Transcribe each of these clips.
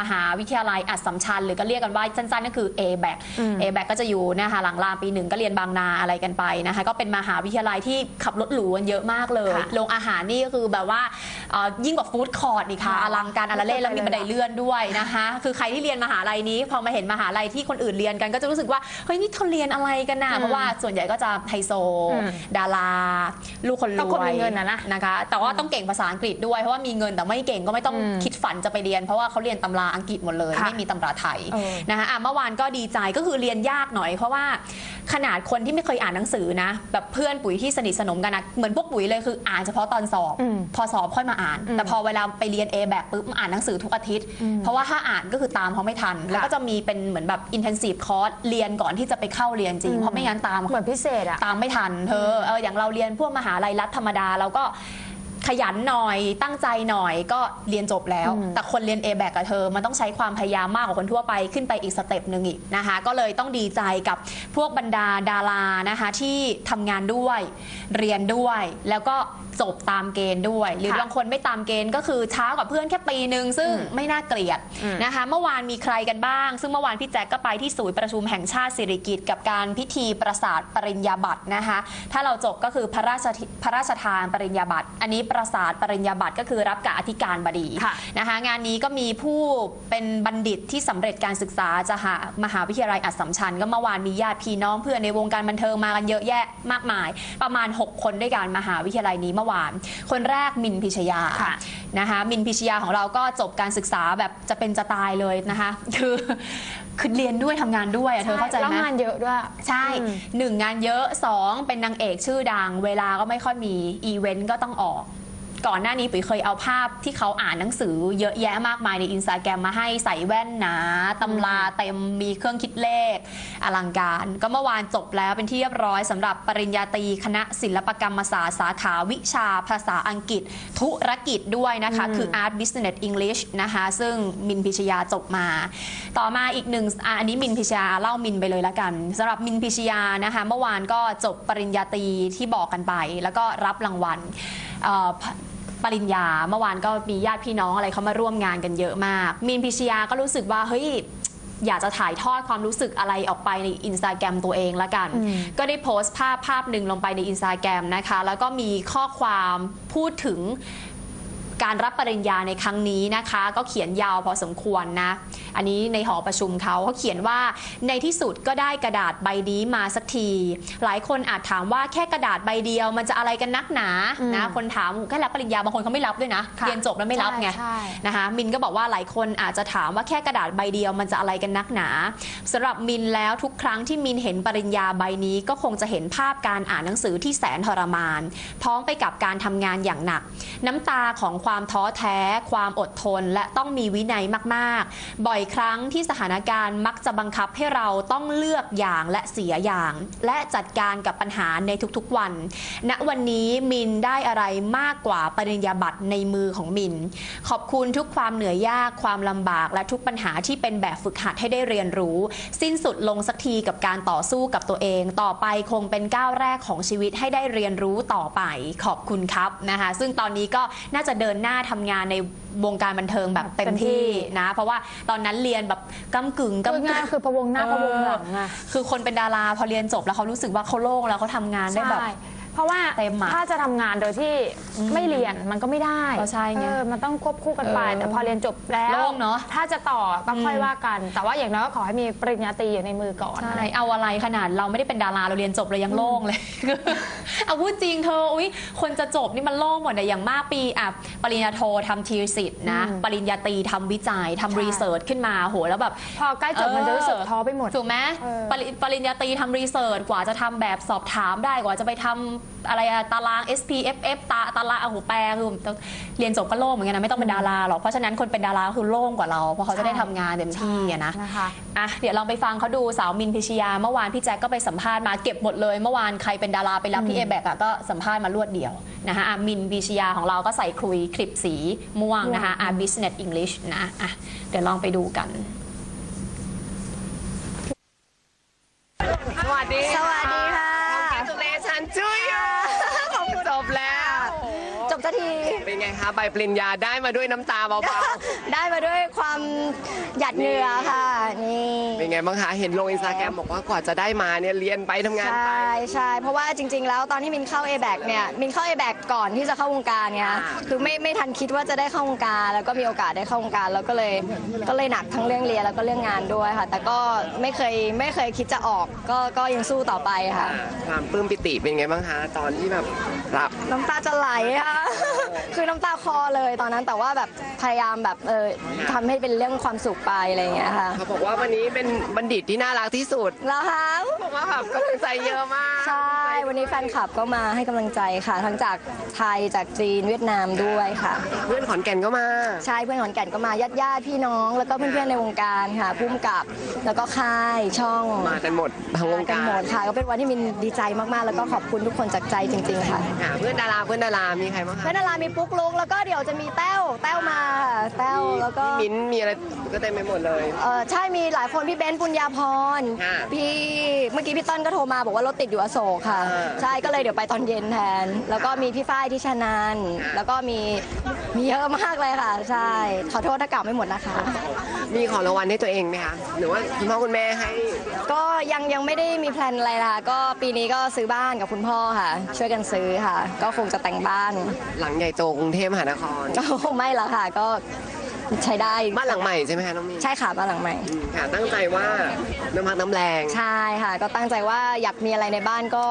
มหาวิทยาลัยอัสสัมชัญ หรือก็เรียกกันว่าสั้นๆก็คือ a b a c a b a c ก็จะอยู่นะคะหลังรามปีหนึ่งก็เรียนบางนาอะไรกันไปนะคะก็เป็นมหาวิทยาลัยที่ขับรถหรูกันเยอะมากเลยค่ะโรงอาหารนี่ก็คือแบบว่าเอ่อยิ่งกว่าฟู้ดคอร์ทนี่ค่ะค่ะอลังการอลาเล่แล้วมีบันไดเลื่อนด้วยนะคะคือใครที่เรียนมหาลัยนี้พอมาเห็นมหาลัยที่คนอื่นเรียนกันก็จะรู้สึกว่าเฮ้ยนี่เธอเรียนอะไรกันน่ะเพราะว่าส่วนใหญ่ก็จะไฮโซอืมดารา ลูกคนรก็คนวมียเงินน่ะนะนะคะ แต่ว่าต้องเก่งภาษาอังกฤษด้วยเพราะว่ามีเงินแต่ไม่เก่งก็ไม่ต้องอืมคิดฝันจะไปเรียน เพราะว่าเขาเรียนตำราอังกฤษหมดเลย ค่ะไม่มีตำราไทยเออนะคะอะเมื่อวานก็ดีใจก็คือเรียนยากหน่อย เพราะว่าขนาดคนที่ไม่เคยอ่านหนังสือนะ แบบเพื่อนปุ๋ยที่สนิทสนมกันนะเหมือนพวกปุ๋ยเลยคืออ่านเฉพาะตอนสอบ อืมพอสอบค่อยมาอ่านอืมแต่พอเวลาไปเรียน A แบบปุ๊บอ่านหนังสือทุกอาทิตย์อืมเพราะว่าถ้าอ่านก็คือตามเขาไม่ทัน แล้วก็จะมีเป็นเหมือนแบบ intensive course เรียนก่อนที่จะไปเข้าเรียนจริง เพราะไม่งั้นตาม เหมือนพิเศษอะ ตามไม่ทันเธอเอออย่างเราเรียนพวกมหาลัยรัฐธรรมดาเราก็ ขยันหน่อยตั้งใจหน่อยก็เรียนจบแล้วอืมแต่คนเรียน A แบกกับเธอมันต้องใช้ความพยายามมากกว่าคนทั่วไปขึ้นไปอีกสเต็ปหนึ่งอีกนะคะ ก็เลยต้องดีใจกับพวกบรรดาดารานะคะที่ทำงานด้วย เรียนด้วย แล้วก็จบตามเกณฑ์ด้วย หรือค่ะบางคนไม่ตามเกณฑ์ก็คือช้ากว่าเพื่อนแค่ปีหนึ่งซึ่งอืมไม่น่าเกลียดอืม นะคะ เมื่อวานมีใครกันบ้าง ซึ่งเมื่อวานพี่แจ็คก็ไปที่ศูนย์ประชุมแห่งชาติสิริกิติ์กับการพิธีประสาทปริญญาบัตรนะคะ ถ้าเราจบก็คือพระราชทิพระราชทานปริญญาบัตรอันนี้ประสาทปริญญาบัตรก็คือรับกับอธิการบดีค่ะนะคะงานนี้ก็มีผู้เป็นบัณฑิตที่สำเร็จการศึกษาจะหามหาวิทยาลัยอัสสัมชัญก็เมื่อวานมีญาติพี่น้องเพื่อนในวงการบันเทิงมากันเยอะแยะมากมาย ประมาณ 6 คนด้วยกันมหาวิทยาลัยนี้เมื่อวาน คนแรกมินพิชยาค่ะนะคะมินพิชยาของเราก็จบการศึกษาแบบจะเป็นจะตายเลยนะคะคือคือเรียนด้วยทำงานด้วยอะเธอเข้าใจแล้วไหมงานเยอะด้วย ใช่อืมหนึ่งงานเยอะสองเป็นนางเอกชื่อดัง เวลาก็ไม่ค่อยมี อีเวนต์ก็ต้องออก ก่อนหน้านี้ปุ๋ยเคยเอาภาพที่เขาอ่านหนังสือเยอะแยะมากมายในอินสตาแกรมมาให้ใส่แว่นหนาตำราเต็มมีเครื่องคิดเลข อลังการ ก็เมื่อวานจบแล้วเป็นที่เรียบร้อยสำหรับปริญญาตรีคณะศิลปกรรมศาสตร์สาขาวิชาภาษาอังกฤษ ธุรกิจด้วยนะคะอืมคือ Art Business English นะคะ ซึ่งมินพิชยาจบมา ต่อมาอีกหนึ่งอะอันนี้มินพิชยาเล่ามินไปเลยละกันสำหรับมินพิชยานะคะเมื่อวานก็จบปริญญาตรีที่บอกกันไป แล้วก็รับรางวัลเอ่อ ปริญญาเมื่อวานก็มีญาติพี่น้องอะไรเขามาร่วมงานกันเยอะมาก มีนพิชยาก็รู้สึกว่าเฮ้ยอยากจะถ่ายทอดความรู้สึกอะไรออกไปในอินสตาแกรมตัวเองละกันอืมก็ได้โพสต์ภาพภาพหนึ่งลงไปในอินสตาแกรมนะคะ แล้วก็มีข้อความพูดถึงการรับปริญญาในครั้งนี้นะคะ ก็เขียนยาวพอสมควรนะ อันนี้ในหอประชุมเขาเขาเขียนว่าในที่สุดก็ได้กระดาษใบนี้มาสักที หลายคนอาจถามว่าแค่กระดาษใบเดียวมันจะอะไรกันนักหนาอืมนะคนถามแค่รับปริญญาบางคนเขาไม่รับด้วยนะค่ะเรียนจบแล้วไม่รับไงใช่นะคะมินก็บอกว่าหลายคนอาจจะถามว่าแค่กระดาษใบเดียวมันจะอะไรกันนักหนาสำหรับมินแล้วทุกครั้งที่มินเห็นปริญญาใบนี้ก็คงจะเห็นภาพการอ่านหนังสือที่แสนทรมานพร้อมไปกับการทำงานอย่างหนัก น้ำตาของความท้อแท้ ความอดทนและต้องมีวินัยมากๆ บ่อยครั้งที่สถานการณ์มักจะบังคับให้เราต้องเลือกอย่างและเสียอย่าง และจัดการกับปัญหาในทุกๆวัน ณวันนี้มินได้อะไรมากกว่าปริญญาบัตรในมือของมิน ขอบคุณทุกความเหนื่อยยากความลำบากและทุกปัญหาที่เป็นแบบฝึกหัดให้ได้เรียนรู้ สิ้นสุดลงสักทีกับการต่อสู้กับตัวเอง ต่อไปคงเป็นก้าวแรกของชีวิตให้ได้เรียนรู้ต่อไป ขอบคุณครับนะคะ ซึ่งตอนนี้ก็น่าจะเดินหน้าทำงานในวงการบันเทิงแบบเต็มที่นะ เพราะว่าตอนนั้นเรียนแบบก้ากึ่งก็ก้ากึ่ง่ายงๆคือพะวงหน้าพะวงหลังอะ คือคนเป็นดาราพอเรียนจบแล้วเขารู้สึกว่าเขาโล่งแล้วเขาทำงานได้แบบ ใช่เพ ราะว่าเต็มอะถ้าจะทำงานโดยที่อืมไม่เรียนมันก็ไม่ได้ก็ใช่ไงเออมันต้องควบคู่กันไปเออแต่พอเรียนจบแล้วโล่งเนอะ ถ้าจะต่อก็ค่อยอืมว่ากัน แต่ว่าอย่างน้อยก็ขอให้มีปริญญาตรีอยู่ในมือก่อน ใช่เอาอะไรขนาดเราไม่ได้เป็นดาราเราเรียนจบเรายังโล่งเลย เอาพูดจริงเธออุ้ยคนจะจบนี่มันโล่งหมดแต่อย่างมากปีอะปริญญาโททำทีสิทธ์นะอืมปริญญาตรีทำวิจัยทำใช่ รีเสิร์ชขึ้นมาโหแล้วแบบ พอใกล้จบมันจะรู้สึกท้อไปหมด ถูกไหมเออปริปริญญาตรีทำรีเสิร์ชกว่าจะทำแบบสอบถามได้กว่าจะไปทำอะไรอะตาราง SPFF ตาตารางโอ้โหแปลคือเรียนจบก็โล่งเหมือนกันนะไม่ต้องเป็นดาราหรอกเพราะฉะนั้นคนเป็นดาราก็คือโล่งกว่าเรา เพราะเขาจะได้ทำงานเต็มที่อะนะนะคะ อะเดี๋ยวลองไปฟังเขาดูสาวมินพิชยา เมื่อวานพี่แจ็คก็ไปสัมภาษณ์มาเก็บหมดเลย เมื่อวานใครเป็นดาราไปรับที่เอแบกอะก็สัมภาษณ์มารวดเดียวนะคะอะมินพิชยาของเราก็ใส่คลุยคลิปสีม่วงนะคะอะ business English นะอะเดี๋ยวลองไปดูกัน สักที เป็นไงคะใบบปริญญาได้มาด้วยน้ำตาเบาได้มาด้วยความหยัดเหงื่อค่ะ นี่ ๆเป็นไงบ้างคะเห็นลงอินสตาแกรมบอกว่ากว่าจะได้มาเนี่ยเรียนไปทำงานใชไป่ใช่เพราะว่าจริง ๆ แล้วตอนที่มินเข้า a b a c เนี่ยมินเข้า a b a c ก่อนที่จะเข้าวงการไงคะคือไม่ไม่ทันคิดว่าจะได้เข้าวงการ แล้วก็มีโอกาสได้เข้าวงการแล้วก็เลยก็เลยหนักทั้งเรื่องเรียนแล้วก็เรื่องงานด้วยค่ะ แต่ก็ไม่เคยไม่เคยคิดจะออกก็ก็ยังสู้ต่อไปค่ะ ความปลื้มปิติเป็นไงบ้างคะ ตอนที่แบบรับน้ำตาจะไหลค่ะคือน้ำตาคลอเลยตอนนั้นแต่ว่าแบบพยายามแบบเออทำให้เป็นเรื่องความสุขไปอะไรอย่างเงี้ยค่ะ เขาบอกว่าวันนี้เป็นบัณฑิตที่น่ารักที่สุดแล้วคะบอกว่าแบบกำลังใจเยอะมาก ใช่ วันนี้แฟนคลับก็มาให้กำลังใจค่ะ ทั้งจากไทยจากจีนเวียดนามด้วยค่ะ เพื่อนขอนแก่นก็มา ใช่เพื่อนขอนแก่นก็มาญาติญาติๆพี่น้อง แล้วก็เพื่อนๆในวงการค่ะพุ่มกับแล้วก็ค่ายช่องมากันหมดทั้งวงกันการหมดค่ะ ก็เป็นวันที่มินดีใจมากๆ แล้วก็ขอบคุณทุกคนจากใจจริง ๆ ค่ะ ค่ะเพื่อนดาราเพื่อนดารามีใครบ้างคะเพื่อนดารามีปุ๊กลุกแล้วก็เดี๋ยวจะมีแต้วแต้วมาค่ะแต้วแล้วก็มิ้นท์มีอะไรก็เต็มไปหมดเลย เออใช่มีหลายคนพี่เบนซ์ปุญญาพรค่ะ พี่เมื่อกี้พี่ต้นก็โทรมาบอกว่ารถติดอยู่อโศกค่ะอ่าใช่ก็เลยเดี๋ยวไปตอนเย็นแทน แล้วก็มีพี่ฝ้ายที่ชานันค่ะแล้วก็มีมีเยอะมากเลยค่ะ ใช่ ขอโทษถ้ากล่าวไม่หมดนะคะ มีของรางวัลให้ตัวเองไหมคะหรือว่าคุณพ่อคุณแม่ให้ก็ยังยังไม่ได้มีแพลนอะไรล่ะก็ปีนี้ก็ซื้อบ้านกับคุณพ่อค่ะ ช่วยกันซื้อค่ะ ก็คงจะแต่งบ้านหลังใหญ่โตกรุงเทพมหานคร ก็คงไม่ละค่ะ ก็ ใช้ได้บ้านหลังใหม่ใช่ไหมคะน้องมีนใช่ค่ะบ้านหลังใหม่ อืมค่ะ ตั้งใจว่าน้ำพักน้ำแรงใช่ค่ะ ก็ตั้งใจว่าอยากมีอะไรในบ้านก็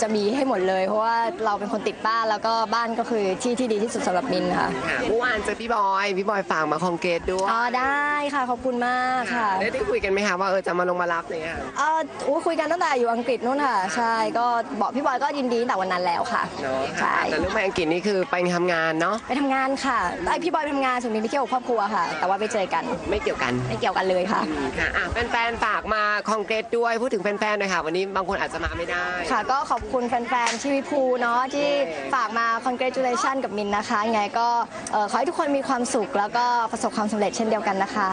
จะมีให้หมดเลย เพราะว่าเราเป็นคนติดบ้านแล้วก็บ้านก็คือที่ที่ดีที่สุดสำหรับมินค่ะค่ะเมื่อวานเจอพี่บอย พี่บอยฝากมาคอนเกตด้วยอ๋อได้ค่ะขอบคุณมากค่ะได้ได้คุยกันไหมคะว่าเออจะมาลงมารับอะไรเนี่ยค่ะเอออู้คุยกันตั้งแต่อยู่อังกฤษนู่นค่ะ ใช่ก็บอกพี่บอยก็ยินดีตั้งแต่วันนั้นแล้วค่ะเนาะใช่ค่ะแต่เรื่องไปอังกฤษนี่คือไปทำงานเนาะไปทำงานค่ะไอพี่บอยไปทำงานส่วนมินไปเที่ยวกับครอบครัวค่ะ แต่ว่าไปเจอกันไม่เกี่ยวกันไม่เกี่ยวกันเลยค่ะ อืมค่ะอะแฟนๆฝากมาคอนเกตด้วยพูดถึงแฟนๆหน่อยค่ะ วันนี้บางคนอาจจะมาไม่ได้ ค่ะก็ขอบคุณแฟนๆชีวิภูเนาะที่ฝากมา congratulation กับมินนะคะยังไงก็เอ่อขอให้ทุกคนมีความสุข แล้วก็ประสบความสำเร็จเช่นเดียวกันนะคะ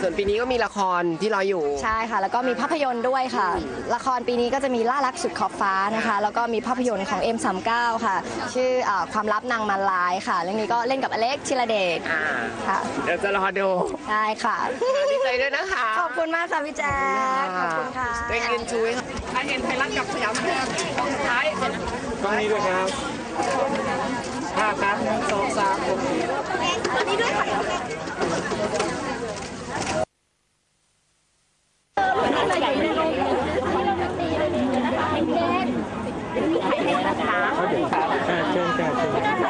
ส่วนปีนี้ก็มีละครที่รออยู่ ใช่ค่ะ แล้วก็มีภาพยนตร์ด้วยค่ะ ละครปีนี้ก็จะมีล่ารักสุดขอบฟ้านะคะ แล้วก็มีภาพยนตร์ของ M39 ค่ะ ชื่อเออความลับนางมาลายค่ะ เรื่องนี้ก็เล่นกับอเล็กธีรเดชอ่า ค่ะเดี๋ยวจะรอดูได้ค่ะ ดีใจด้วยนะคะขอบคุณมากค่ะพี่แจ๊คขอบคุณค่ะได้เงินช่วยใครเห็นไทยรัฐกับสยามแพร่สุดท้ายกล้องนี้ด้วยครับภาพครับหนึ่งสองสามโอเคเชิญค่ะเชิญ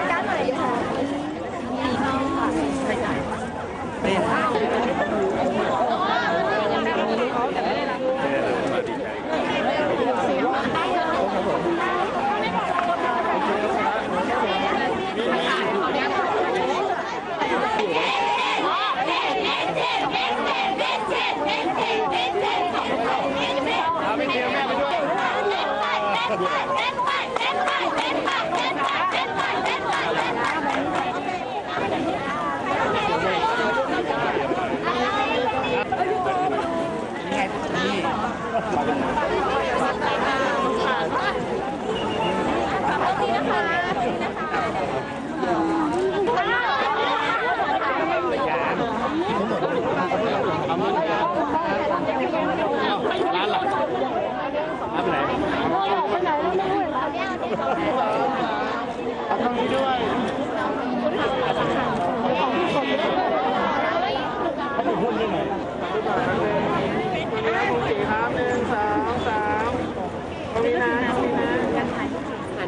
เอากล้องนี้ด้วยเขาไปหุ้นที่ไหนสี่ครับหนึ่งสองสามตรงนี้นะตรงนี้นะ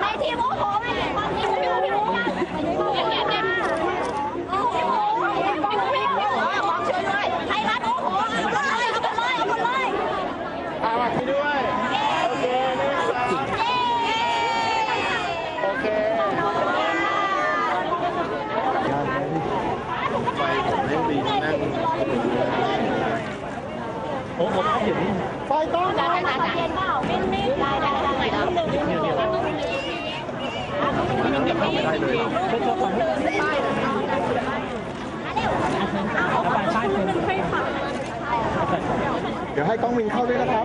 ในทีมโอ้โหไม่มีความคิดไม่รู้ไม่รู้ว่าเนี่ยเนี่ยโอ้โหบอกพี่บอกบอกช่วยด้วยไทยรัฐโอ้โหเอาหมดเลยเอาหมดเลยเอาหมดเลย อาวัดที่ด้วย โอเคหนึ่งสองโอเคไปผมเล่นดีนั่งโอ้ผมเห็นไฟต้อง ได้ได้ได้ เปล่าไม่ไม่ได้ได้ได้ได้มันจะพเดี๋ยวให้กล้องวินเข้าด้วยนะครับ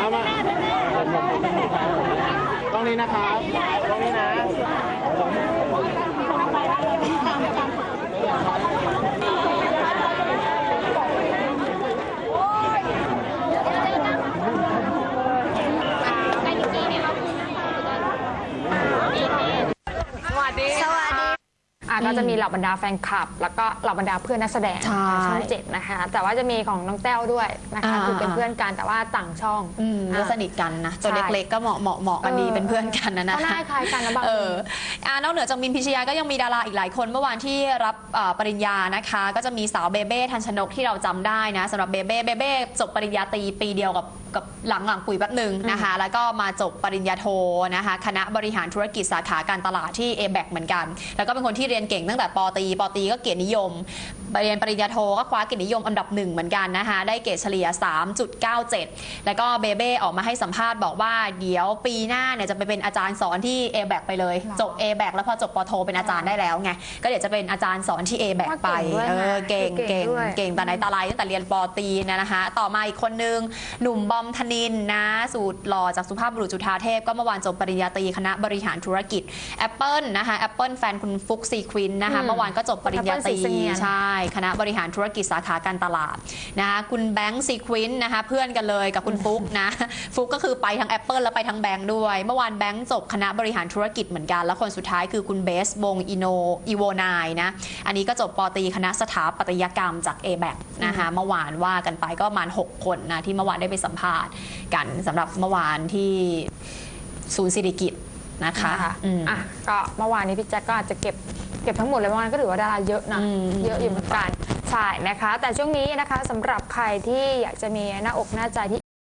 เอามากล้องนี้นะครับ กล้องนี้นะ สวัสดี สวัสดี อะ ก็จะมีเหล่าบรรดาแฟนคลับ แล้วก็เหล่าบรรดาเพื่อนนักแสดงใช่ของช่องเจ็ดนะคะ แต่ว่าจะมีของน้องแต้วด้วยนะคะอ่าคือเป็นเพื่อนกันแต่ว่าต่างช่องอืมก็อะสนิทกันนะตัวใช่เล็กๆก็เหมาะเหมาะเหมาะกันดีเออเป็นเพื่อนกันนะนะก็น่าคล้ายกันนะบางเอทีออ่านอกเหนือจากมินพิชยาก็ยังมีดาราอีกหลายคนเมื่อวานที่รับเอ่อปริญญานะคะ ก็จะมีสาวเบเบ้ทันชนกที่เราจำได้นะสำหรับเบเบ้เบเบ้จบปริญญาตรีปีเดียวกับ กับหลังหลังปุ๋ยแป๊บหนึ่งนะคะ แล้วก็มาจบปริญญาโทนะคะ คณะบริหารธุรกิจสาขาการตลาดที่ a b a c เหมือนกัน แล้วก็เป็นคนที่เรียนเก่งตั้งแต่ปตรีปตรีก็เกียรตินิยมเรียนปริญญาโทก็คว้าเกียรตินิยมอันดับหนึ่งเหมือนกันนะคะ ได้เกรดเฉลี่ย 3.97 แล้วก็เบเบ้ออกมาให้สัมภาษณ์บอกว่าเดี๋ยวปีหน้าเนี่ยจะไปเป็นอาจารย์สอนที่ a b a c ไปเลย จบ a b a c แล้วพอจบปโทเป็นอาจารย์ได้แล้วไง ก็เดี๋ยวจะเป็นอาจารย์สอนที่ a b a c ไป เออ เก่ง เก่เก่งงด้วยเก่งแต่ไหนแต่ไรตั้งแต่เรียนปอตรีนะนะคะ ต่อมาอีกคนนึง หนุ่มบอมธนินนะสูตรหล่อจากสุภาพบุรุษจุฑาเทพ ก็เมื่อวานจบปริญญาตรีคณะบริหารธุรกิจ Apple นะคะ Apple แฟนคุณฟุกซีควินนะคะเมื่อวานก็จบปริญญาตรี Apple สีเสงียนใช่คณะบริหารธุรกิจสาขาการตลาดนะคะคุณแบงค์ซีควินนะคะเพื่อนกันเลยกับคุณฟุกนะฟุกก็คือไปทั้ง Apple และไปทั้งแบงค์ด้วย เมื่อวานแบงค์จบคณะบริหารธุรกิจเหมือนกัน แล้วคนสุดท้ายคือคุณเบสวงอิโนอีโวนายนะอันนี้ก็จบปอตรีคณะสถาปัตยกรรมจาก a b a c นะคะเมื่อวานว่ากันไปก็ประมาณ 6 คนนะที่เมื่อวานได้ไปสัมภาษณ์กันสำหรับเมื่อวานที่ศูนย์สิริกิตนะคะนะคะอืม อะก็เมื่อวานนี้พี่แจ็คก็อาจจะเก็บเก็บทั้งหมดเลยเมื่อวานก็ถือว่าดาราเยอะนะอืม เยอะอยู่เหมือนกันใช่นะคะ แต่ช่วงนี้นะคะสำหรับใครที่อยากจะมีหน้าอกหน้าใจที่